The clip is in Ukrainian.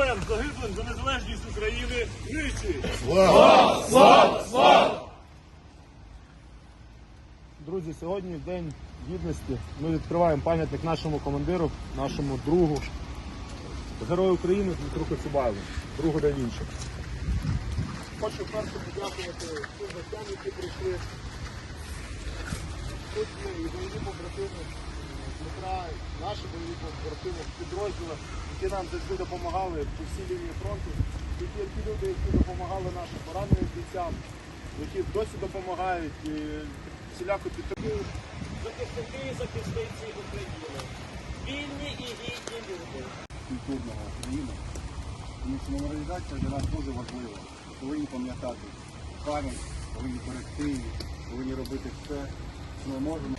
героям загиблим за незалежність України тричі. Друзі, сьогодні в День Гідності ми відкриваємо пам'ятник нашому командиру, нашому другу, герою України Дмитру Коцюбаєву, другу да Вінчі. Хочу перше подякувати всім гостям, які прийшли. Тут і бойові побратими наші бойові побратими, підрозділи, які нам завжди допомагали по всій лінії фронту. Тут є ті люди, які допомагали нашим пораненим бійцям, які досі допомагають і всіляко підтримують. захисники і захисниці України. Вільні і гідні люди. культурного України. Тому що меморіалізація для нас дуже важлива. Повинні пам'ятати пам'ять, повинні берегти повинні робити все, що ми можемо.